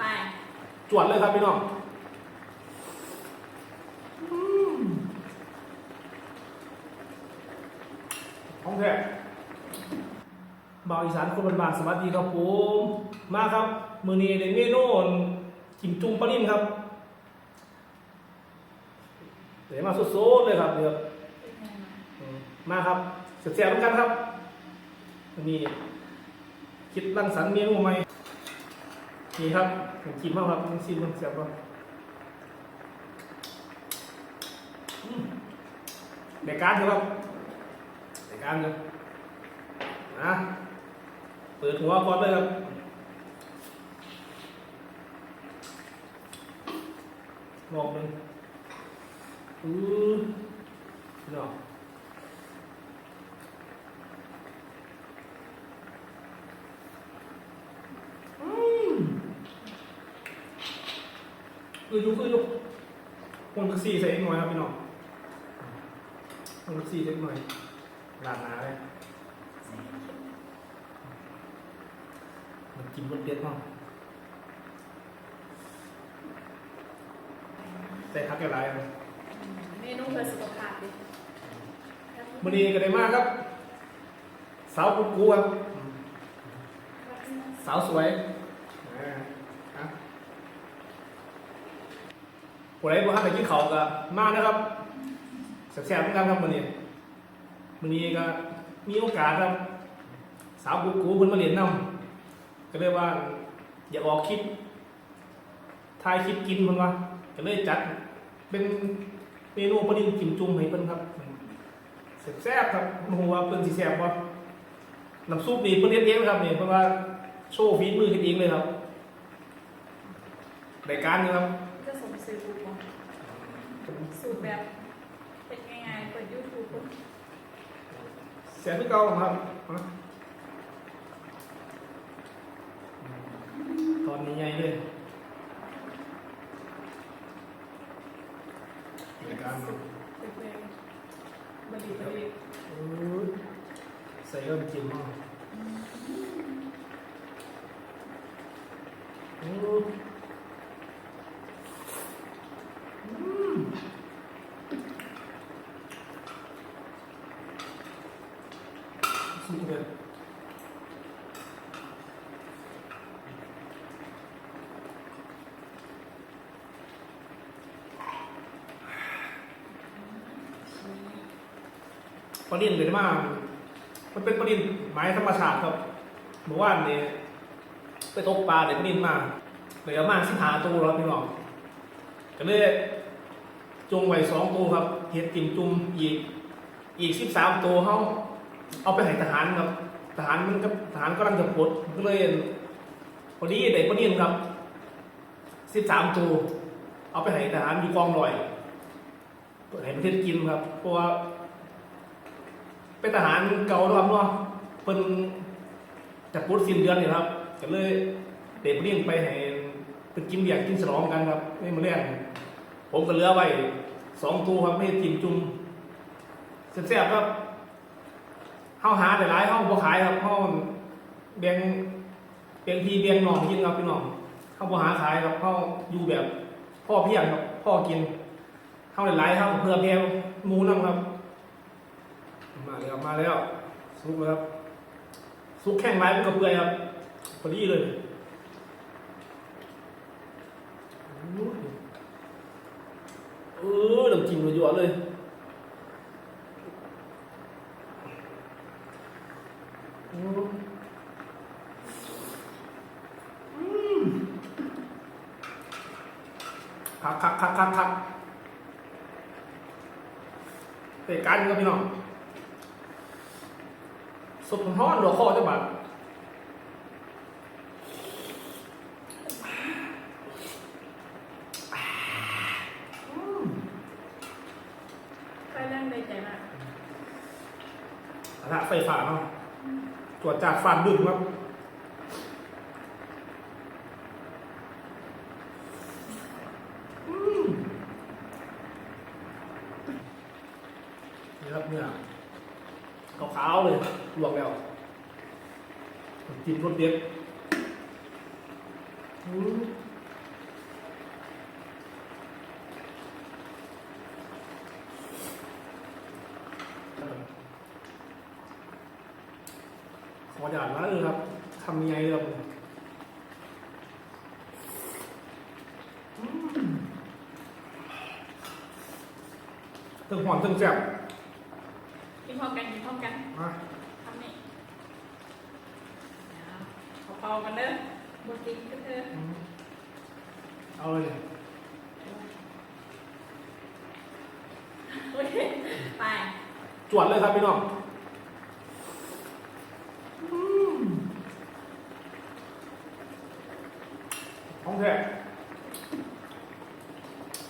ไป จวดเลยครับพี่น้องอืมของแท้บ่าวอีสานคนบ้านๆสวัสดีครับผม มาครับ มือนี้ในเมนูกิมจุ่มปลานิ่มครับเดี๋ยวมาสดๆเลยครับเดี๋ยวอืมมาครับเสียบๆเหมือนกันครับวันนี้คิดรังสรรค์เมนูใหม่ นี่ครับผมกินมากครับซิมมันเสียบป่ะอืมเด็กการอยู่ครับเด็กการอยู่นะเปิดหัวก่อนเลยครับรอบหนึ่งอือเนาะ คือยุคือยุคนกซี่ใส่อีกหน่อยครับพี่น้องคนกซี่ใส่อีกหน่อยลาดหนาเลยมันกินบนเด็ดเนาะใส่ทักแก่ไรครับเมนูเพื่อสุขภาพดิมันนี้ก็ได้มากครับ สาวกุ๊กกูครับ สาวสวยอ่าฮะ ผู้ใดบ่ทันได้กินข้าก็มานะครับแซ่บๆเหมือนกันครับมื้อนี้มื้อนี้ก็มีโอกาสครับ สาวกุ๊กกูเพิ่นมาเรียนนำก็เลยว่า อย่าออกคลิปถ่ายคลิปกินเพิ่นว่าก็เลยจัดเป็นเมนูปลาดินกิมจุ่มให้เพิ่นครับแซ่บๆครับโอ้โหว่าเพิ่นสิแซ่บบ่น้ำซุปนี่เพิ่นเฮ็ดเองครับนี่เพราะว่าโชว์ฝีมือเฮ็ดเองเลยครับรายการนี่ครับ ซื้อปุ๊บบอกสูตรแบบเป็นง่ายๆเปิดยูทูบปุ๊บแซ่บคือเก่าครับฮะตอนนี้ใหญ่เลยรายการครับเป็นเพลงบดีบดีอื้อใส่ก็เป็นจิ้มมากอื้ออืม สุดเลย ปลาดินเป็นมากมันเป็นปลาดินไม้ธรรมชาติครับเมื่อวานนี้ไปตกปลาเด็กปลาดินมาเหลือมาสิบหาตัวแล้วพี่น้องก็เลยจงไว้สองตัวครับเห็ดติ่มจุ่มอีกอีกสิบสามตัวเขาเอาไปให้ทหารครับทหารมันก็ทหารก็กำลังจะปลดก็เลยพอดีเด็กพอดีครับสิบสามตัวเอาไปให้ทหารอยู่กองลอยให้ประเทศกินครับเพราะว่า เป็นทหารเก่าแล้วครับเนาะเพิ่นจะปลดสิ้นเดือนนี่ครับก็เลยเด็กพอดีไปให้เป็นกินเบียร์กินฉลองกันครับไม่มาเรียกผมก็เหลือไว้สองตัวครับไม่ให้กินจุ่มแซ่บๆครับเฮาหาแต่หลายเฮาบ่ขายครับเฮาแบ่งแบ่งพี่แบ่งน้องกินครับพี่น้องเฮาบ่หาขายครับเฮาอยู่แบบพ่อเพียงครับพ่อกินเฮาหลายๆเฮาเพื่อแพ่หมูนํครับ มาแล้วมาแล้วสุกแล้วครับสุกแข็งไม้มันก็เปื่อยครับพอดีเลยเออน้ำจิ้มยั่วๆเลยอืมอืมคักคักคักคักคักเตะกันครับพี่น้อง สดร้อนหัวคอจะบาดไปเรื่องในใจมากกระทะไฟฟ้าเนาะตรวจจัดฟันดึงครับ ขาวๆเลยลวกแล้วจิ้มรสเด็ดขอหยาดละเลยครับทำยังไงครับตึงหอมตึงแจ่ม กินพร้อมกันกินพร้อมกันมาทำนี่เอาเป่าๆกันเด้อบุกินก็เธออืมเอาเลย โอเคไปจวดเลยครับพี่น้องอืมของแท้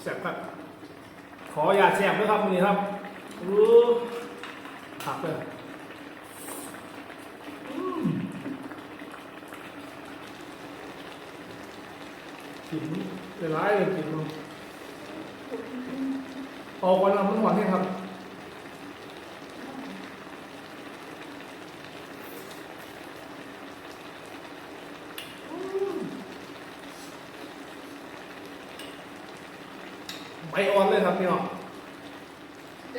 แซ่บครับ ขออย่าตแซ่บด้วยครับมือนี้ครับอู้ ผักเลยกินเวลาเลยกินมันออกวันละมันหวานแห้ครับไปออนเลยครับพี่น้อง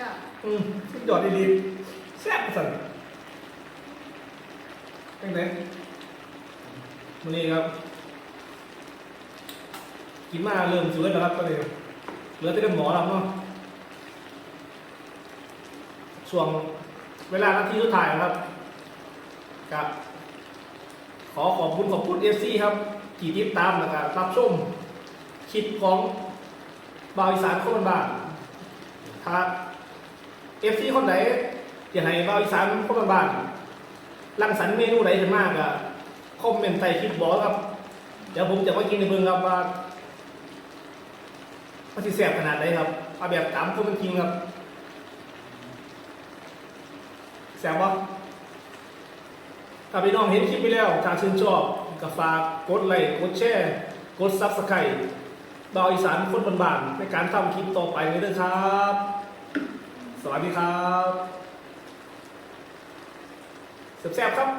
เดี๋ยอืมสุดยอดดีๆแซ่บสั่นเป็นไงวันนี้ครับ กินมาเริ่มสวยแล้วครับตอนนี้เหลือแต่เป็นหมอแล้วเนาะช่วงเวลานาทีสุดท้ายครับกับ ขอขอบคุณขอบคุณเอฟซีครับที่ติดตามแล้วก็รับชมคลิปของบาวอีสานโคนบ้านถ้า เอฟซีคนไหนอยากให้บาวอีสานคนบ้านรังสรรค์เมนูไหนจะมากอะคอมเมนต์ใต้คลิปบอกครับ เดี๋ยวผมจะมากินในเมืองครับว่ามันจะแสบขนาดไหนครับเอาแบบตามคนเป็นจริงครับแสบวะถ้าพี่น้องเห็นคลิปไปแล้วถ้าชื่นชอบก็ฝากกดไลค์กดแชร์กดซับสไครต์ดาวอีสานคนบานๆในการทำคลิปต่อไปเลยนะครับ สวัสดีครับแซ่บๆครับ